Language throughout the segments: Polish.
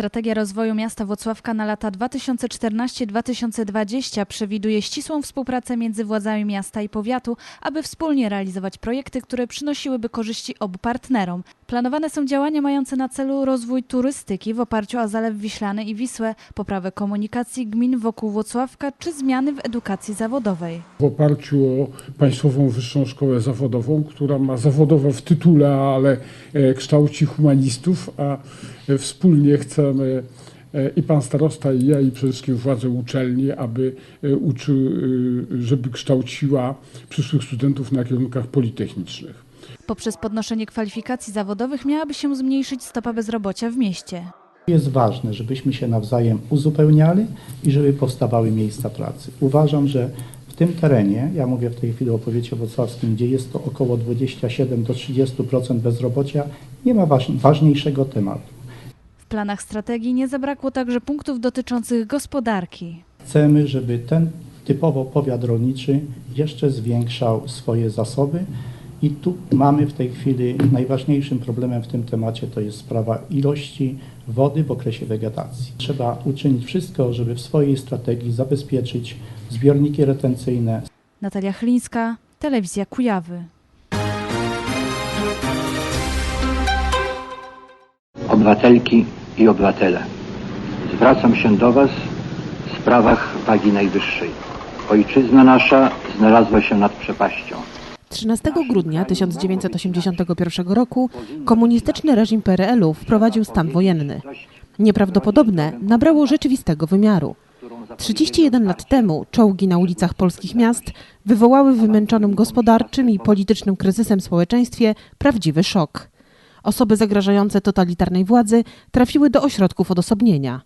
Strategia rozwoju miasta Włocławka na lata 2014-2020 przewiduje ścisłą współpracę między władzami miasta i powiatu, aby wspólnie realizować projekty, które przynosiłyby korzyści obu partnerom. Planowane są działania mające na celu rozwój turystyki w oparciu o Zalew Wiślany i Wisłę, poprawę komunikacji gmin wokół Włocławka czy zmiany w edukacji zawodowej. w oparciu o Państwową Wyższą Szkołę Zawodową, która ma zawodowo w tytule, ale e, kształci humanistów, a e, wspólnie chcemy e, i pan starosta, i ja, i przede wszystkim władze uczelni, aby, e, uczy, e, żeby kształciła przyszłych studentów na kierunkach politechnicznych. Poprzez podnoszenie kwalifikacji zawodowych miałaby się zmniejszyć stopa bezrobocia w mieście. Jest ważne, żebyśmy się nawzajem uzupełniali i żeby powstawały miejsca pracy. Uważam, że w tym terenie, ja mówię w tej chwili o powiecie wrocławskim, gdzie jest to około 27 do 30% bezrobocia, nie ma waż- ważniejszego tematu. W planach strategii nie zabrakło także punktów dotyczących gospodarki. Chcemy, żeby ten typowo powiat rolniczy jeszcze zwiększał swoje zasoby i tu mamy w tej chwili najważniejszym problemem w tym temacie to jest sprawa ilości wody w okresie wegetacji. Trzeba uczynić wszystko, żeby w swojej strategii zabezpieczyć zbiorniki retencyjne, Natalia Chlińska, Telewizja Kujawy. Obywatelki i obywatele, zwracam się do Was w sprawach wagi najwyższej. Ojczyzna nasza znalazła się nad przepaścią. 13 grudnia 1981 roku komunistyczny reżim PRL-u wprowadził stan wojenny. Nieprawdopodobne nabrało rzeczywistego wymiaru. 31 lat temu czołgi na ulicach polskich miast wywołały wymęczonym gospodarczym i politycznym kryzysem społeczeństwie prawdziwy szok. Osoby zagrażające totalitarnej władzy trafiły do ośrodków odosobnienia.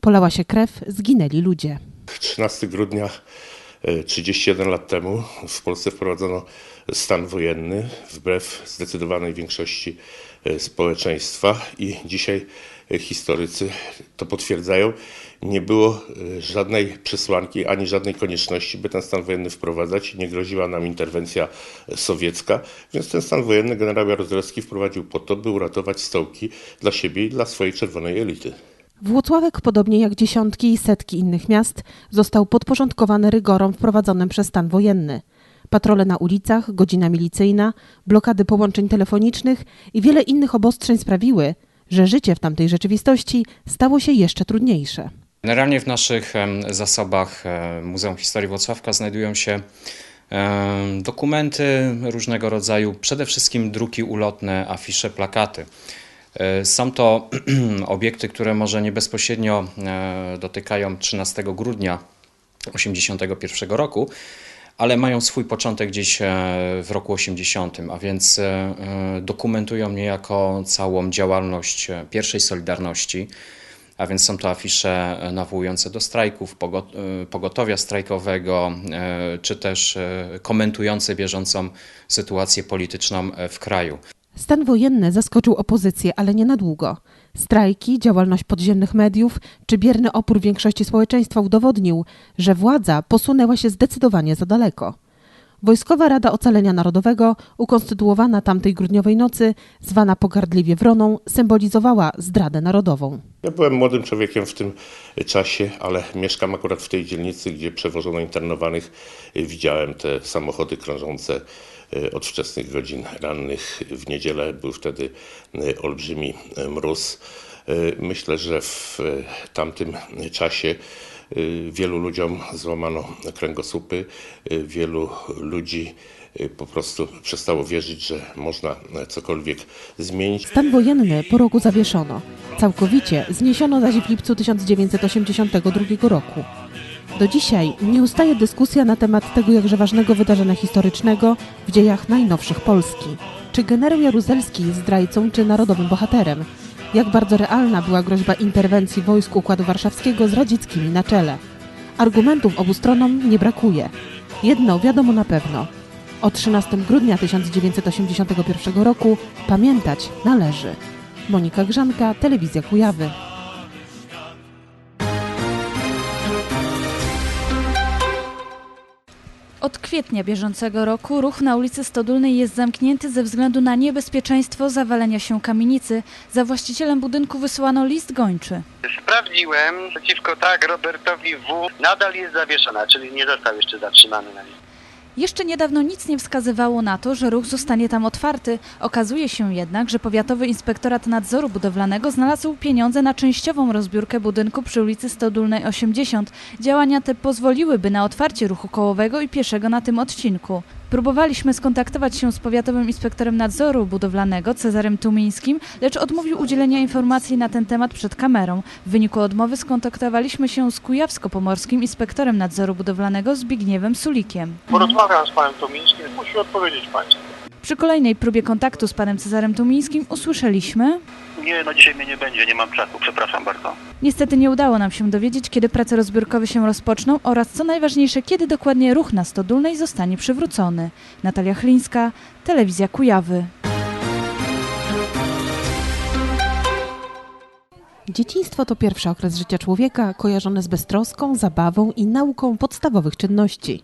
Polała się krew, zginęli ludzie. 13 grudnia e, 31 lat temu w Polsce wprowadzono stan wojenny wbrew zdecydowanej większości e, społeczeństwa i dzisiaj e, historycy to potwierdzają. Nie było e, żadnej przesłanki ani żadnej konieczności, by ten stan wojenny wprowadzać. Nie groziła nam interwencja sowiecka, więc ten stan wojenny generał Jaruzelski wprowadził po to, by uratować stołki dla siebie i dla swojej czerwonej elity. Włocławek, podobnie jak dziesiątki i setki innych miast, został podporządkowany rygorom wprowadzonym przez stan wojenny. Patrole na ulicach, godzina milicyjna, blokady połączeń telefonicznych i wiele innych obostrzeń sprawiły, że życie w tamtej rzeczywistości stało się jeszcze trudniejsze. Generalnie w naszych zasobach Muzeum Historii Włocławka znajdują się dokumenty różnego rodzaju, przede wszystkim druki ulotne, afisze, plakaty. E, Są to obiekty, które może nie bezpośrednio e, dotykają 13 grudnia 1981 roku, ale mają swój początek gdzieś e, w roku 80, a więc e, e, dokumentują niejako całą działalność pierwszej Solidarności. A więc są to afisze nawołujące do strajków, pogo- pogotowia strajkowego, czy też komentujące bieżącą sytuację polityczną w kraju. Stan wojenny zaskoczył opozycję, ale nie na długo. Strajki, działalność podziemnych mediów czy bierny opór większości społeczeństwa udowodnił, że władza posunęła się zdecydowanie za daleko. Wojskowa Rada Ocalenia Narodowego, ukonstytuowana tamtej grudniowej nocy, zwana pogardliwie Wroną, symbolizowała zdradę narodową. Ja byłem młodym człowiekiem w tym czasie, ale mieszkam akurat w tej dzielnicy, gdzie przewożono internowanych. Widziałem te samochody krążące od wczesnych godzin rannych w niedzielę. Był wtedy e, olbrzymi e, mróz. Myślę, że w tamtym czasie wielu ludziom złamano kręgosłupy, wielu ludzi po prostu przestało wierzyć, że można cokolwiek zmienić. Stan wojenny po roku zawieszono. Całkowicie zniesiono zaś w lipcu 1982 roku. Do dzisiaj nie ustaje dyskusja na temat tego jakże ważnego wydarzenia historycznego w dziejach najnowszych Polski. Czy generał Jaruzelski jest zdrajcą czy narodowym bohaterem? Jak bardzo realna była groźba interwencji wojsk Układu Warszawskiego z radzieckimi na czele? Argumentów obu stronom nie brakuje. Jedno wiadomo na pewno. O 13 grudnia 1981 roku pamiętać należy. Monika Grzanka, Telewizja Kujawy. Od kwietnia bieżącego roku ruch na ulicy Stodulnej jest zamknięty ze względu na niebezpieczeństwo zawalenia się kamienicy. Za właścicielem budynku wysłano list gończy. Sprawdziłem, przeciwko tak Robertowi W. nadal jest zawieszona, czyli nie został jeszcze zatrzymany na nim. Jeszcze niedawno nic nie wskazywało na to, że ruch zostanie tam otwarty. Okazuje się jednak, że Powiatowy Inspektorat Nadzoru Budowlanego znalazł pieniądze na częściową rozbiórkę budynku przy ulicy Stodulnej 80. Działania te pozwoliłyby na otwarcie ruchu kołowego i pieszego na tym odcinku. Próbowaliśmy skontaktować się z Powiatowym Inspektorem Nadzoru Budowlanego Cezarem Tumińskim, lecz odmówił udzielenia informacji na ten temat przed kamerą. W wyniku odmowy skontaktowaliśmy się z Kujawsko-Pomorskim Inspektorem Nadzoru Budowlanego Zbigniewem Sulikiem. Porozmawiam z panem Tomińskim, musi odpowiedzieć państwu. Przy kolejnej próbie kontaktu z panem Cezarem Tumińskim usłyszeliśmy... Nie, no dzisiaj mnie nie będzie, nie mam czasu, przepraszam bardzo. Niestety nie udało nam się dowiedzieć, kiedy prace rozbiórkowe się rozpoczną oraz co najważniejsze, kiedy dokładnie ruch na Stodulnej zostanie przywrócony. Natalia Chlińska, Telewizja Kujawy. Dzieciństwo to pierwszy okres życia człowieka kojarzony z beztroską, zabawą i nauką podstawowych czynności.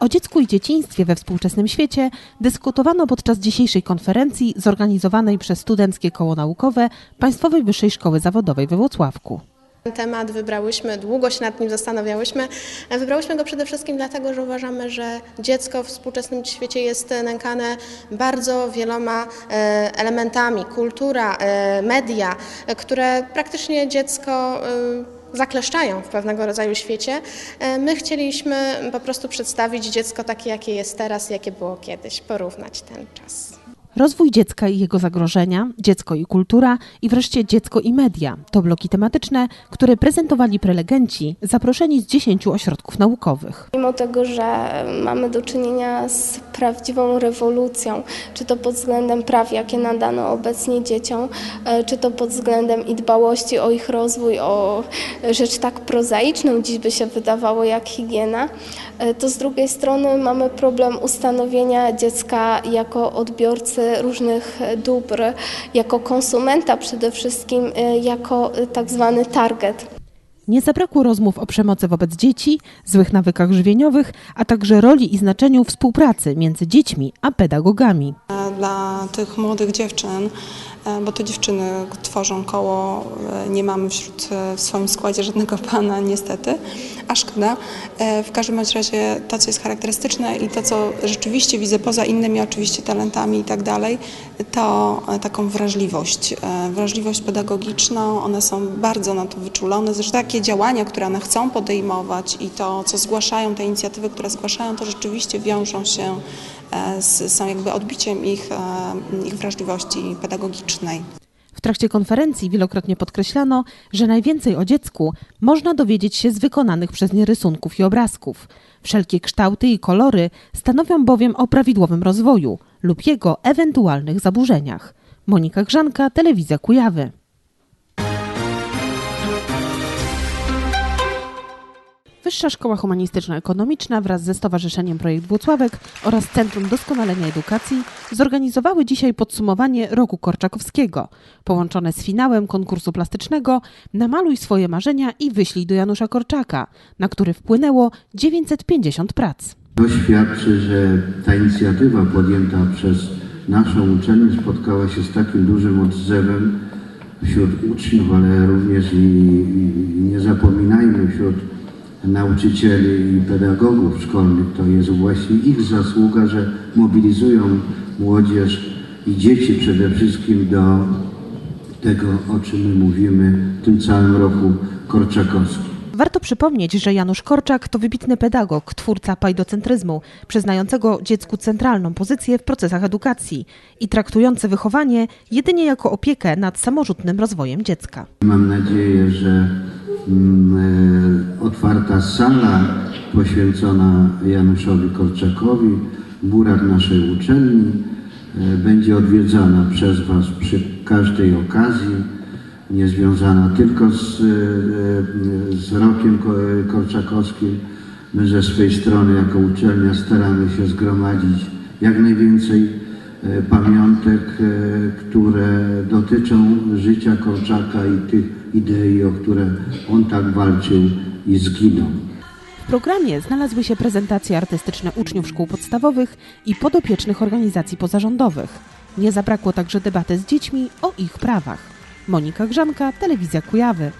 O dziecku i dzieciństwie we współczesnym świecie dyskutowano podczas dzisiejszej konferencji zorganizowanej przez Studenckie Koło Naukowe Państwowej Wyższej Szkoły Zawodowej we Włocławku. Ten temat wybrałyśmy, długo się nad nim zastanawiałyśmy. Wybrałyśmy go przede wszystkim dlatego, że uważamy, że dziecko w współczesnym świecie jest nękane bardzo wieloma e, elementami. Kultura, e, media, e, które praktycznie dziecko zakleszczają w pewnego rodzaju świecie. E, My chcieliśmy po prostu przedstawić dziecko takie, jakie jest teraz, jakie było kiedyś, porównać ten czas. Rozwój dziecka i jego zagrożenia, dziecko i kultura i wreszcie dziecko i media to bloki tematyczne, które prezentowali prelegenci zaproszeni z 10 ośrodków naukowych. Mimo tego, że mamy do czynienia z prawdziwą rewolucją, czy to pod względem praw, jakie nadano obecnie dzieciom, e, czy to pod względem i dbałości o ich rozwój, o rzecz tak prozaiczną, dziś by się wydawało jak higiena, e, to z drugiej strony mamy problem ustanowienia dziecka jako odbiorcy różnych dóbr, jako konsumenta przede wszystkim, e, jako e, tak zwany target. Nie zabrakło rozmów o przemocy wobec dzieci, złych nawykach żywieniowych, a także roli i znaczeniu współpracy między dziećmi a pedagogami. dla tych młodych dziewczyn, bo to dziewczyny tworzą koło, e, nie mamy wśród, e, w swoim składzie żadnego pana niestety, a szkoda. E, W każdym razie to, co jest charakterystyczne i to, co rzeczywiście widzę poza innymi oczywiście talentami i tak dalej, to e, taką wrażliwość, e, wrażliwość pedagogiczną, one są bardzo na to wyczulone, zresztą takie działania, które one chcą podejmować i to, co zgłaszają, te inicjatywy, które zgłaszają, to rzeczywiście wiążą się e, są jakby odbiciem ich, e, ich wrażliwości pedagogicznej. W trakcie konferencji wielokrotnie podkreślano, że najwięcej o dziecku można dowiedzieć się z wykonanych przez nie rysunków i obrazków. Wszelkie kształty i kolory stanowią bowiem o prawidłowym rozwoju lub jego ewentualnych zaburzeniach. Monika Grzanka, Telewizja Kujawy. Wyższa Szkoła Humanistyczno-Ekonomiczna wraz ze Stowarzyszeniem Projekt Włocławek oraz Centrum Doskonalenia Edukacji zorganizowały dzisiaj podsumowanie roku Korczakowskiego, połączone z finałem konkursu plastycznego Namaluj swoje marzenia i wyślij do Janusza Korczaka, na który wpłynęło 950 prac. To świadczy, że ta inicjatywa podjęta przez naszą uczelnię spotkała się z takim dużym odzewem wśród uczniów, ale również i, i nie zapominajmy wśród nauczycieli i pedagogów szkolnych. To jest właśnie ich zasługa, że mobilizują młodzież i dzieci przede wszystkim do tego, o czym my mówimy w tym całym roku korczakowskim. Warto przypomnieć, że Janusz Korczak to wybitny pedagog, twórca pajdocentryzmu, przyznającego dziecku centralną pozycję w procesach edukacji i traktujący wychowanie jedynie jako opiekę nad samorzutnym rozwojem dziecka. Mam nadzieję, że otwarta sala poświęcona Januszowi Korczakowi, burak naszej uczelni, e, będzie odwiedzana przez Was przy każdej okazji, nie związana tylko z, e, z rokiem ko- korczakowskim. My ze swej strony jako uczelnia staramy się zgromadzić jak najwięcej e, pamiątek, e, które dotyczą życia Korczaka i tych idei, o które on tak walczył i zginął. W programie znalazły się prezentacje artystyczne uczniów szkół podstawowych i podopiecznych organizacji pozarządowych. Nie zabrakło także debaty z dziećmi o ich prawach. Monika Grzanka, Telewizja Kujawy.